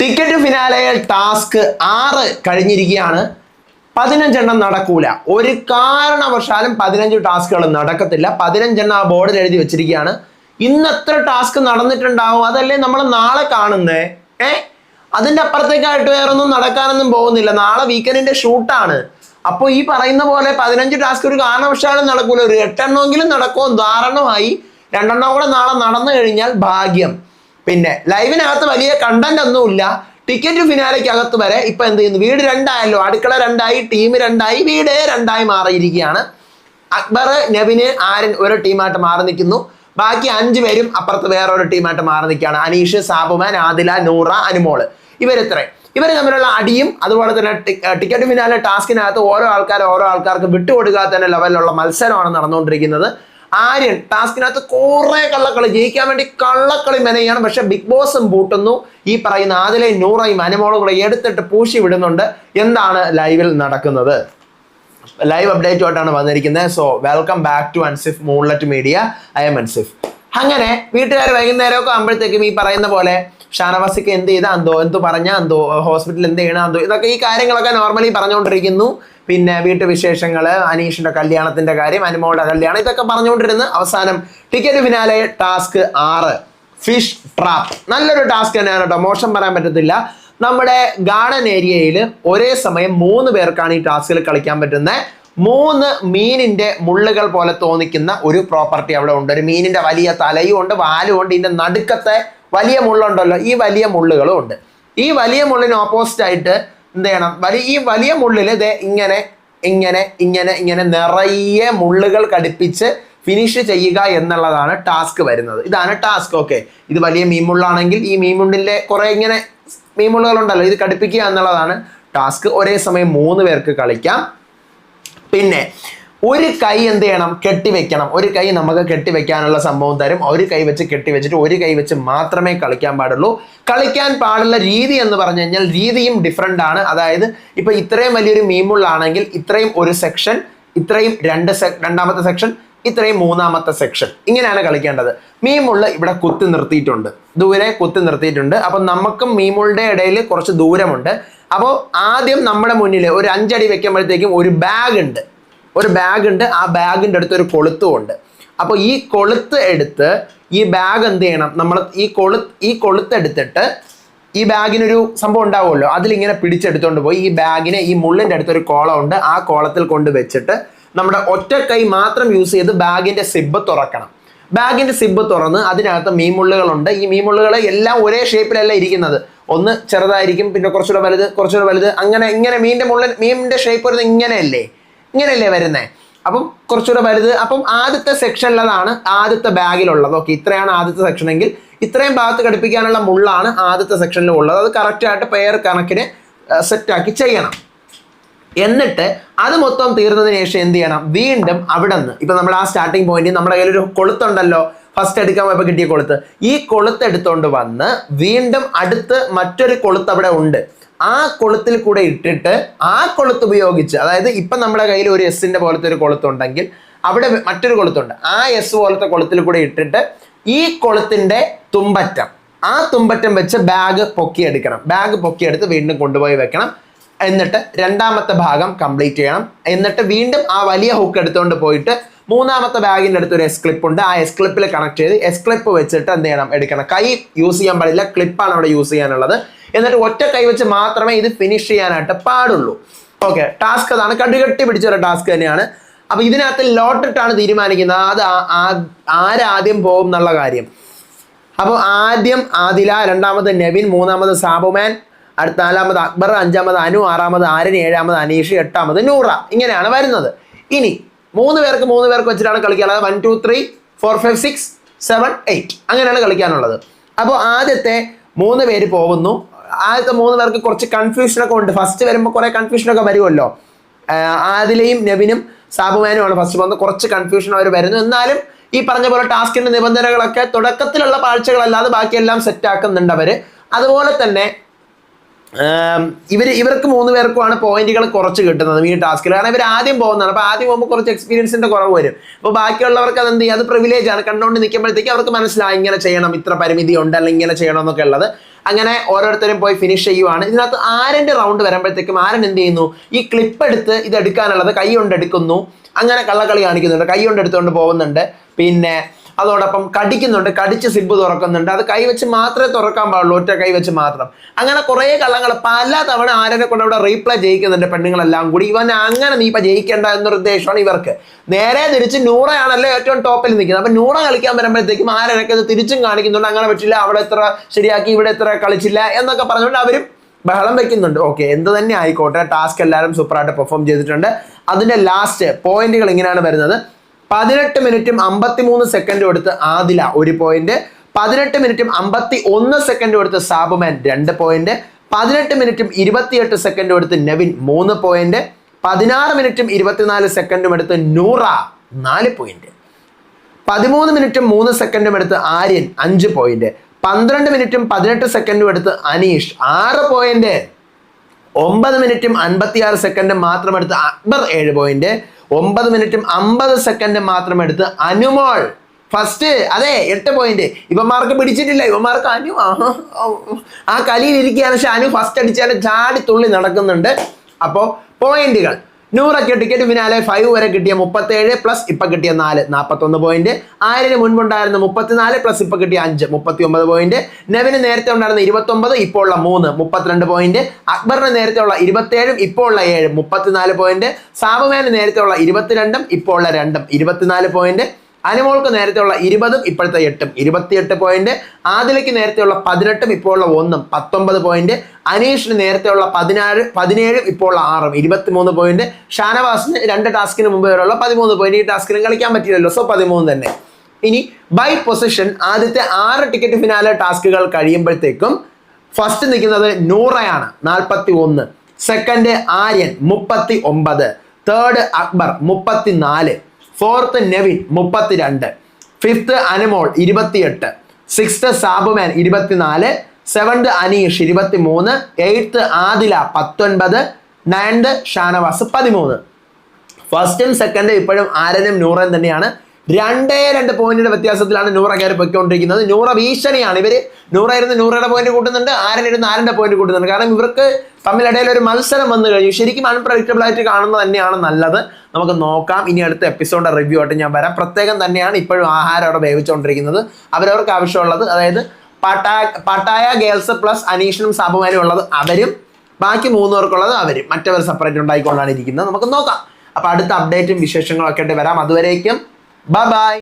Ticket ഫിനാലയിൽ task ആറ് കഴിഞ്ഞിരിക്കുകയാണ്. പതിനഞ്ചെണ്ണം നടക്കൂല. ഒരു കാരണവശാലും പതിനഞ്ച് ടാസ്കുകൾ നടക്കത്തില്ല. പതിനഞ്ചെണ്ണം ആ ബോർഡിൽ എഴുതി വെച്ചിരിക്കുകയാണ്. ഇന്ന് എത്ര ടാസ്ക് നടന്നിട്ടുണ്ടാവും? അതല്ലേ നമ്മൾ നാളെ കാണുന്നേ? ഏ? അതിന്റെ അപ്പുറത്തേക്കായിട്ട് വേറൊന്നും നടക്കാനൊന്നും പോകുന്നില്ല. നാളെ വീക്കെൻഡിന്റെ ഷൂട്ടാണ് അപ്പോൾ ഈ പറയുന്ന പോലെ പതിനഞ്ച് ടാസ്ക് ഒരു കാരണവശാലും നടക്കൂല. ഒരു എട്ടെണ്ണമെങ്കിലും നടക്കുമോ? ധാരണമായി രണ്ടെണ്ണം കൂടെ നാളെ നടന്നു കഴിഞ്ഞാൽ ഭാഗ്യം. പിന്നെ ലൈവിനകത്ത് വലിയ കണ്ടന്റ് ഒന്നുമില്ല ടിക്കറ്റ് ഫിനാലയ്ക്കകത്ത് വരെ ഇപ്പൊ എന്ത് ചെയ്യുന്നു? വീട് രണ്ടായല്ലോ. അടുക്കള രണ്ടായി ടീം രണ്ടായി വീട് രണ്ടായി മാറിയിരിക്കുകയാണ്. അക്ബർ നബിന് ആരൻ ഒരു ടീമായിട്ട് മാറി നിൽക്കുന്നു. ബാക്കി അഞ്ചു പേരും അപ്പുറത്ത് വേറൊരു ടീമായിട്ട് മാറി നിൽക്കുകയാണ്. അനീഷ് സാബുമാൻ ആദില നൂറ അനുമോൾ. ഇവരെത്ര. ഇവർ തമ്മിലുള്ള അടിയും അതുപോലെ തന്നെ ടിക്കറ്റ് ഫിനാലെ ടാസ്കിനകത്ത് ഓരോ ആൾക്കാർ ഓരോ ആൾക്കാർക്ക് വിട്ടുകൊടുക്കാത്ത ലെവലിലുള്ള മത്സരമാണ് നടന്നുകൊണ്ടിരിക്കുന്നത്. ആര്യൻ ടാസ്കിനകത്ത് കുറെ കള്ളക്കളി ജയിക്കാൻ വേണ്ടി കള്ളക്കളി മെനയാണ്. പക്ഷെ ബിഗ് ബോസും പൂട്ടുന്നു. ഈ പറയുന്ന ആദിലെ നൂറയും അനുമോളും കൂടെ എടുത്തിട്ട് പൂശി വിടുന്നുണ്ട്. എന്താണ് ലൈവിൽ നടക്കുന്നത്? ലൈവ് അപ്ഡേറ്റ് അപ്ഡേറ്റുമായിട്ടാണ് വന്നിരിക്കുന്നത്. So welcome back to Ansif Moonlet media I'm Ansif അങ്ങനെ വീട്ടുകാർ വൈകുന്നേരമൊക്കെ ആകുമ്പോഴത്തേക്കും ഈ പറയുന്ന പോലെ ഷാനവാസിക്ക് എന്ത് ചെയ്താൽ എന്തോ എന്ത് പറഞ്ഞാൽ എന്തോ ഹോസ്പിറ്റലിൽ എന്ത് ചെയ്യണം എന്തോ ഇതൊക്കെ ഈ കാര്യങ്ങളൊക്കെ നോർമലി പറഞ്ഞുകൊണ്ടിരിക്കുന്നു. പിന്നെ വീട്ടുവിശേഷങ്ങൾ അനീഷിന്റെ കല്യാണത്തിന്റെ കാര്യം അനുമോളുടെ കല്യാണം ഇതൊക്കെ പറഞ്ഞുകൊണ്ടിരുന്ന് അവസാനം ടിക്കറ്റ് ഫിനാലെ ടാസ്ക് ആറ്. ഫിഷ് ട്രാപ്പ് നല്ലൊരു ടാസ്ക് തന്നെയാണ് കേട്ടോ മോശം പറയാൻ പറ്റത്തില്ല. നമ്മുടെ ഗാർഡൻ ഏരിയയിൽ ഒരേ സമയം മൂന്ന് പേർക്കാണ് ഈ ടാസ്കിൽ കളിക്കാൻ പറ്റുന്നത് മൂന്ന് മീനിന്റെ മുള്ളുകൾ പോലെ തോന്നിക്കുന്ന ഒരു പ്രോപ്പർട്ടി അവിടെ ഉണ്ട്. ഒരു മീനിന്റെ വലിയ തലയും ഉണ്ട് വാലും ഉണ്ട്. ഇതിന്റെ നടുക്കത്തെ വലിയ മുള്ളുണ്ടല്ലോ. ഈ വലിയ മുള്ളുകളും ഉണ്ട്. ഈ വലിയ മുള്ളിന് ഓപ്പോസിറ്റ് ആയിട്ട് എന്ത് ചെയ്യണം? വലിയ ഈ വലിയ മുള്ളിൽ ഇത് ഇങ്ങനെ ഇങ്ങനെ ഇങ്ങനെ ഇങ്ങനെ നിറയെ മുള്ളുകൾ കടിപ്പിച്ച് ഫിനിഷ് ചെയ്യുക എന്നുള്ളതാണ് ടാസ്ക് വരുന്നത്. ഇതാണ് ടാസ്ക് ഓക്കെ ഇത് വലിയ മീമുള്ളാണെങ്കിൽ ഈ മീമുണ്ടിന്റെ കുറെ ഇങ്ങനെ മീമുള്ളുകളുണ്ടല്ലോ ഇത് കടിപ്പിക്കുക എന്നുള്ളതാണ് ടാസ്ക് ഒരേ സമയം മൂന്ന് പേർക്ക് കളിക്കാം. പിന്നെ ഒരു കൈ എന്ത് ചെയ്യണം? കെട്ടിവെക്കണം ഒരു കൈ നമുക്ക് കെട്ടിവെക്കാനുള്ള സംഭവം തരും. ഒരു കൈ വെച്ച് കെട്ടിവെച്ചിട്ട് ഒരു കൈ വെച്ച് മാത്രമേ കളിക്കാൻ പാടുള്ളൂ. കളിക്കാൻ പാടുള്ള രീതി എന്ന് പറഞ്ഞു കഴിഞ്ഞാൽ രീതിയും ഡിഫറെന്റ് ആണ്. അതായത് ഇപ്പൊ ഇത്രയും വലിയൊരു മീമുള്ളാണെങ്കിൽ ഇത്രയും ഒരു സെക്ഷൻ ഇത്രയും രണ്ട് രണ്ടാമത്തെ സെക്ഷൻ ഇത്രയും മൂന്നാമത്തെ സെക്ഷൻ ഇങ്ങനെയാണ് കളിക്കേണ്ടത്. മീമുള്ള ഇവിടെ കുത്തി നിർത്തിയിട്ടുണ്ട്. ദൂരെ കുത്തി നിർത്തിയിട്ടുണ്ട്. അപ്പം നമുക്കും മീമുളുടെ ഇടയിൽ കുറച്ച് ദൂരമുണ്ട്. അപ്പോൾ ആദ്യം നമ്മുടെ മുന്നിൽ ഒരു അഞ്ചടി വെക്കുമ്പോഴത്തേക്കും ഒരു ബാഗ് ഉണ്ട്. ഒരു ബാഗ് ഉണ്ട് ആ ബാഗിന്റെ അടുത്ത് ഒരു കൊളുത്തും ഉണ്ട്. അപ്പോൾ ഈ കൊളുത്ത് എടുത്ത് ഈ ബാഗ് എന്ത് ചെയ്യണം? നമ്മൾ ഈ കൊളു ഈ കൊളുത്ത് എടുത്തിട്ട് ഈ ബാഗിനൊരു സംഭവം ഉണ്ടാവുമല്ലോ. അതിലിങ്ങനെ പിടിച്ചെടുത്തുകൊണ്ട് പോയി ഈ ബാഗിനെ ഈ മുള്ളിന്റെ അടുത്തൊരു കോളം ഉണ്ട് ആ കോളത്തിൽ കൊണ്ട് വെച്ചിട്ട് നമ്മുടെ ഒറ്റ കൈ മാത്രം യൂസ് ചെയ്ത് ബാഗിന്റെ സിബ് തുറക്കണം. ബാഗിന്റെ സിബ് തുറന്ന് അതിനകത്ത് മീൻമുള്ളുകളുണ്ട് ഈ മീൻമുള്ളുകൾ എല്ലാം ഒരേ ഷേപ്പിലല്ല ഇരിക്കുന്നത്. ഒന്ന് ചെറുതായിരിക്കും പിന്നെ കുറച്ചുകൂടെ വലുത് കുറച്ചുകൂടെ വലുത് അങ്ങനെ ഇങ്ങനെ മീനിന്റെ മുള്ളിൽ മീനിന്റെ ഷേപ്പ് വരുന്നത് ഇങ്ങനെയല്ലേ? ഇങ്ങനെയല്ലേ വരുന്നത് അപ്പം കുറച്ചുകൂടെ വലുത്. അപ്പം ആദ്യത്തെ സെക്ഷനിലതാണ് ആദ്യത്തെ ബാഗിലുള്ളത് ഓക്കെ ഇത്രയാണ് ആദ്യത്തെ സെക്ഷൻ എങ്കിൽ ഇത്രയും ഭാഗത്ത് ഘടിപ്പിക്കാനുള്ള മുള്ളാണ് ആദ്യത്തെ സെക്ഷനിൽ ഉള്ളത്. അത് കറക്റ്റായിട്ട് പെയർ കണക്കിന് സെറ്റാക്കി ചെയ്യണം. എന്നിട്ട് അത് മൊത്തം തീർന്നതിന് ശേഷം എന്ത് ചെയ്യണം? വീണ്ടും അവിടെ നിന്ന് ഇപ്പൊ നമ്മൾ ആ സ്റ്റാർട്ടിംഗ് പോയിന്റ് നമ്മുടെ കയ്യിൽ ഒരു കൊളുത്തുണ്ടല്ലോ? ഫസ്റ്റ് എടുക്കാൻ പോയപ്പോൾ കിട്ടിയ കൊളുത്ത്. ഈ കൊളുത്ത് എടുത്തുകൊണ്ട് വന്ന് വീണ്ടും അടുത്ത് മറ്റൊരു കൊളുത്ത് അവിടെ ഉണ്ട്. ആ കൊളുത്തിൽ കൂടെ ഇട്ടിട്ട് ആ കൊളുത്ത് ഉപയോഗിച്ച് അതായത് ഇപ്പൊ നമ്മുടെ കയ്യിൽ ഒരു എസിന്റെ പോലത്തെ ഒരു കൊളുത്തുണ്ടെങ്കിൽ അവിടെ മറ്റൊരു കൊളുത്തുണ്ട്. ആ എസ് പോലത്തെ കൊളുത്തിൽ കൂടെ ഇട്ടിട്ട് ഈ കൊളുത്തിന്റെ തുമ്പറ്റം ആ തുമ്പറ്റം വെച്ച് ബാഗ് പൊക്കിയെടുക്കണം. ബാഗ് പൊക്കിയെടുത്ത് വീണ്ടും കൊണ്ടുപോയി വെക്കണം. എന്നിട്ട് രണ്ടാമത്തെ ഭാഗം കംപ്ലീറ്റ് ചെയ്യണം. എന്നിട്ട് വീണ്ടും ആ വലിയ ഹുക്ക് എടുത്തുകൊണ്ട് പോയിട്ട് മൂന്നാമത്തെ ബാഗിന്റെ അടുത്ത് ഒരു എസ് ക്ലിപ്പ് ഉണ്ട്. ആ എസ് ക്ലിപ്പിൽ കണക്ട് ചെയ്ത് എസ് ക്ലിപ്പ് വെച്ചിട്ട് എന്ത് ചെയ്യണം? എടുക്കണം. കൈ യൂസ് ചെയ്യാൻ പാടില്ല. ക്ലിപ്പാണ് അവിടെ യൂസ് ചെയ്യാനുള്ളത്. എന്നിട്ട് ഒറ്റ കൈവച്ച് മാത്രമേ ഇത് ഫിനിഷ് ചെയ്യാനായിട്ട് പാടുള്ളൂ. ഓക്കെ ടാസ്ക് അതാണ് കടുകട്ടി പിടിച്ചൊരു ടാസ്ക് തന്നെയാണ്. അപ്പൊ ഇതിനകത്ത് ലോട്ടിട്ടാണ് തീരുമാനിക്കുന്നത്. അത് ആരാദ്യം പോകും എന്നുള്ള കാര്യം. അപ്പോൾ ആദ്യം ആദില രണ്ടാമത് നെവിൻ മൂന്നാമത് സാബുമാൻ അടുത്ത നാലാമത് അക്ബർ അഞ്ചാമത് അനു ആറാമത് ആരൻ ഏഴാമത് അനീഷ് എട്ടാമത് നൂറ. ഇങ്ങനെയാണ് വരുന്നത്. ഇനി മൂന്ന് പേർക്ക് മൂന്ന് പേർക്ക് വെച്ചിട്ടാണ് കളിക്കാനുള്ളത് one two three four five six seven eight അങ്ങനെയാണ് കളിക്കാനുള്ളത്. അപ്പോൾ ആദ്യത്തെ മൂന്ന് പേര് പോകുന്നു. ആദ്യത്തെ മൂന്ന് പേർക്ക് കുറച്ച് കൺഫ്യൂഷനൊക്കെ ഉണ്ട്. ഫസ്റ്റ് വരുമ്പോൾ കുറേ കൺഫ്യൂഷനൊക്കെ വരുമല്ലോ ആദിലെയും നെവിനും സാബുമാനുമാണ് ഫസ്റ്റ് വന്ന് കുറച്ച് കൺഫ്യൂഷൻ അവർ വരുന്നു. എന്നാലും ഈ പറഞ്ഞ പോലെ ടാസ്കിന്റെ നിബന്ധനകളൊക്കെ തുടക്കത്തിലുള്ള പാഴ്ചകളല്ലാതെ ബാക്കിയെല്ലാം സെറ്റ് ആക്കുന്നുണ്ട് അവർ. അതുപോലെ തന്നെ ഏം, ഇവർ ഇവർക്ക് മൂന്ന് പേർക്കുമാണ് പോയിന്റുകൾ കുറച്ച് കിട്ടുന്നത് ഈ ടാസ്കിൽ. കാരണം ഇവർ ആദ്യം പോകുന്നതാണ്. അപ്പോൾ ആദ്യം പോകുമ്പോൾ കുറച്ച് എക്സ്പീരിയൻസിന്റെ കുറവ് വരും. അപ്പോൾ ബാക്കിയുള്ളവർക്ക് അത് എന്ത് ചെയ്യും? അത് പ്രിവിലേജ് ആണ്. കണ്ടുകൊണ്ട് നിൽക്കുമ്പോഴത്തേക്ക് അവർക്ക് മനസ്സിലായി ഇങ്ങനെ ചെയ്യണം ഇത്ര പരിമിതി ഉണ്ട് അല്ലെങ്കിൽ ഇങ്ങനെ ചെയ്യണം എന്നൊക്കെ ഉള്ളത്. അങ്ങനെ ഓരോരുത്തരും പോയി ഫിനിഷ് ചെയ്യുവാണ്. ഇതിനകത്ത് ആരന്റെ റൗണ്ട് വരുമ്പോഴത്തേക്കും ആരൻ എന്ത് ചെയ്യുന്നു? ഈ ക്ലിപ്പ് എടുത്ത് ഇത് എടുക്കാനുള്ളത് കൈ കൊണ്ട് എടുക്കുന്നു. അങ്ങനെ കള്ളക്കളി കാണിക്കുന്നുണ്ട്. കൈ കൊണ്ട് എടുത്തുകൊണ്ട് പോകുന്നുണ്ട്. പിന്നെ അതോടൊപ്പം കടിക്കുന്നുണ്ട് കടിച്ച് സിബ് തുറക്കുന്നുണ്ട്. അത് കൈവച്ച് മാത്രമേ തുറക്കാൻ പാടുള്ളൂ ഒറ്റ കൈവച്ച് മാത്രം. അങ്ങനെ കുറേ കള്ളങ്ങൾ പല തവണ ആരനെ കൊണ്ട് അവിടെ റീപ്ലൈ ജയിക്കുന്നുണ്ട് പെണ്ണുങ്ങളെല്ലാം കൂടി. ഇവൻ അങ്ങനെ നീ ഇപ്പൊ ജയിക്കേണ്ട എന്നൊരു ഉദ്ദേശമാണ് ഇവർക്ക്. നേരെ തിരിച്ച് നൂറയാണല്ലോ ഏറ്റവും ടോപ്പിൽ നിൽക്കുന്നത്. അപ്പൊ നൂറ കളിക്കാൻ വരുമ്പോഴത്തേക്കും ആരനൊക്കെ ഇത് തിരിച്ചും കാണിക്കുന്നുണ്ട്. അങ്ങനെ പറ്റില്ല അവിടെ എത്ര ശരിയാക്കി ഇവിടെ എത്ര കളിച്ചില്ല എന്നൊക്കെ പറഞ്ഞുകൊണ്ട് അവരും ബഹളം വെക്കുന്നുണ്ട്. ഓക്കെ എന്ത് തന്നെ ആയിക്കോട്ടെ. ടാസ്ക് എല്ലാവരും സൂപ്പറായിട്ട് പെർഫോം ചെയ്തിട്ടുണ്ട്. അതിന്റെ ലാസ്റ്റ് പോയിന്റുകൾ ഇങ്ങനെയാണ് വരുന്നത്. പതിനെട്ട് മിനിറ്റും അമ്പത്തിമൂന്ന് സെക്കൻഡും എടുത്ത് ആദില ഒരു പോയിന്റ് പതിനെട്ട് മിനിറ്റും അമ്പത്തി ഒന്ന് സെക്കൻഡും എടുത്ത് സാബുമാൻ രണ്ട് പോയിന്റ് പതിനെട്ട് മിനിറ്റും ഇരുപത്തിയെട്ട് സെക്കൻഡും എടുത്ത് നവിൻ മൂന്ന് പോയിന്റ് പതിനാറ് മിനിറ്റും ഇരുപത്തിനാല് സെക്കൻഡും എടുത്ത് നൂറ നാല് പോയിന്റ് പതിമൂന്ന് മിനിറ്റും മൂന്ന് സെക്കൻഡും എടുത്ത് ആര്യൻ അഞ്ച് പോയിന്റ് പന്ത്രണ്ട് മിനിറ്റും പതിനെട്ട് സെക്കൻഡും എടുത്ത് അനീഷ് ആറ് പോയിന്റ് ഒമ്പത് മിനിറ്റും അൻപത്തിയാറ് സെക്കൻഡും മാത്രം എടുത്ത് അക്ബർ ഏഴ് പോയിന്റ് ഒമ്പത് മിനിറ്റും അമ്പത് സെക്കൻഡും മാത്രം എടുത്ത് അനുമോൾ. ഫസ്റ്റ് അതെ എട്ട് പോയിന്റ് ഇവന്മാർക്ക് പിടിച്ചിട്ടില്ല ഇവന്മാർക്ക് അനു ആ കലിയിൽ ഇരിക്കുകയാണ്. പക്ഷെ അനു ഫസ്റ്റ് അടിച്ചാൽ ചാടി തുള്ളി നടക്കുന്നുണ്ട് അപ്പോൾ പോയിന്റുകൾ നൂറൊക്കെ ടിക്കറ്റ് പിന്നാലെ ഫൈവ് വരെ കിട്ടിയ മുപ്പത്തേഴ് പ്ലസ് ഇപ്പൊ കിട്ടിയ നാല് നാൽപ്പത്തൊന്ന് പോയിന്റ് ആയിരം മുൻപുണ്ടായിരുന്ന മുപ്പത്തിനാല് പ്ലസ് ഇപ്പൊ കിട്ടിയ അഞ്ച് മുപ്പത്തി ഒമ്പത് പോയിന്റ് നെവിന് നേരത്തെ ഉണ്ടായിരുന്ന ഇരുപത്തി ഒമ്പത് ഇപ്പോൾ ഉള്ള മൂന്ന് മുപ്പത്തിരണ്ട് പോയിന്റ് അക്ബറിന് നേരത്തെ ഉള്ള ഇരുപത്തേഴും ഇപ്പോൾ ഉള്ള ഏഴ് മുപ്പത്തിനാല് പോയിന്റ് സാബുമേന് നേരത്തെ ഉള്ള ഇരുപത്തിരണ്ടും ഇപ്പോൾ ഉള്ള രണ്ടും ഇരുപത്തിനാല് പോയിന്റ് അനുമോൾക്ക് നേരത്തെ ഉള്ള ഇരുപതും ഇപ്പോഴത്തെ എട്ടും. ഇരുപത്തിയെട്ട് പോയിന്റ് ആദിലയ്ക്ക് നേരത്തെ ഉള്ള പതിനെട്ടും ഇപ്പോൾ ഉള്ള ഒന്നും. പത്തൊമ്പത് പോയിന്റ് അനീഷിന് നേരത്തെ ഉള്ള പതിനാറ് പതിനേഴും ഇപ്പോൾ ഉള്ള ആറും. ഇരുപത്തിമൂന്ന് പോയിന്റ് ഷാനവാസിന് രണ്ട് ടാസ്കിന് മുമ്പ് വരെയുള്ള പതിമൂന്ന് പോയിന്റ് ഈ ടാസ്കിനും കളിക്കാൻ പറ്റില്ലല്ലോ. സോ പതിമൂന്ന് തന്നെ. ഇനി ബൈ പൊസിഷൻ ആദ്യത്തെ ആറ് ടിക്കറ്റ് ഫിനാലെ ടാസ്കുകൾ കഴിയുമ്പോഴത്തേക്കും ഫസ്റ്റ് നിൽക്കുന്നത് നൂറയാണ്. നാൽപ്പത്തി ഒന്ന് സെക്കൻഡ് ആര്യൻ മുപ്പത്തി ഒമ്പത് തേർഡ് അക്ബർ മുപ്പത്തി നാല് ഫോർത്ത് നെവിൻ മുപ്പത്തിരണ്ട്. ഫിഫ്ത്ത് അനുമോൾ ഇരുപത്തിയെട്ട്. സിക്സ്ത് സാബുമാൻ ഇരുപത്തിനാല്. സെവൻത് അനീഷ് ഇരുപത്തി മൂന്ന് എയ്ത്ത് ആദില പത്തൊൻപത്. നയൻത് ഷാനവാസ് പതിമൂന്ന്. ഫസ്റ്റും സെക്കൻഡും ഇപ്പോഴും ആരനും നൂറൻ തന്നെയാണ്. രണ്ടേ രണ്ട് പോയിന്റിന്റെ വ്യത്യാസത്തിലാണ് നൂറ കയറി പൊയ്ക്കൊണ്ടിരിക്കുന്നത്. നൂറ ഭീഷണിയാണ്. ഇവർ നൂറ ഇരുന്ന് നൂറയുടെ പോയിന്റ് കൂട്ടുന്നുണ്ട് ആരൻ ഇരുന്ന് ആരന്റെ പോയിന്റ് കൂട്ടുന്നുണ്ട്. കാരണം ഇവർക്ക് തമ്മിലിടയിൽ ഒരു മത്സരം വന്നു കഴിഞ്ഞു. ശരിക്കും അൺപ്രഡിക്റ്റബിൾ ആയിട്ട് കാണുന്നത് തന്നെയാണ് നല്ലത്. നമുക്ക് നോക്കാം. ഇനി അടുത്ത എപ്പിസോഡിന്റെ റിവ്യൂ ആയിട്ട് ഞാൻ വരാം. പ്രത്യേകം തന്നെയാണ് ഇപ്പോഴും ആഹാരം അവിടെ വേവിച്ചുകൊണ്ടിരിക്കുന്നത് അവരവർക്ക് ആവശ്യമുള്ളത് അതായത് പട്ടായ പട്ടായ ഗേൾസ് പ്ലസ് അനീഷനും സാബുമാനും ഉള്ളത് അവരും ബാക്കി മൂന്ന് പേർക്കുള്ളത് അവരും. മറ്റവർ സെപ്പറേറ്റ് ഉണ്ടായിക്കൊണ്ടാണ് ഇരിക്കുന്നത്. നമുക്ക് നോക്കാം. അപ്പൊ അടുത്ത അപ്ഡേറ്റും വിശേഷങ്ങളും ഒക്കെ ആയിട്ട് വരാം. അതുവരേക്കും ബൈ ബൈ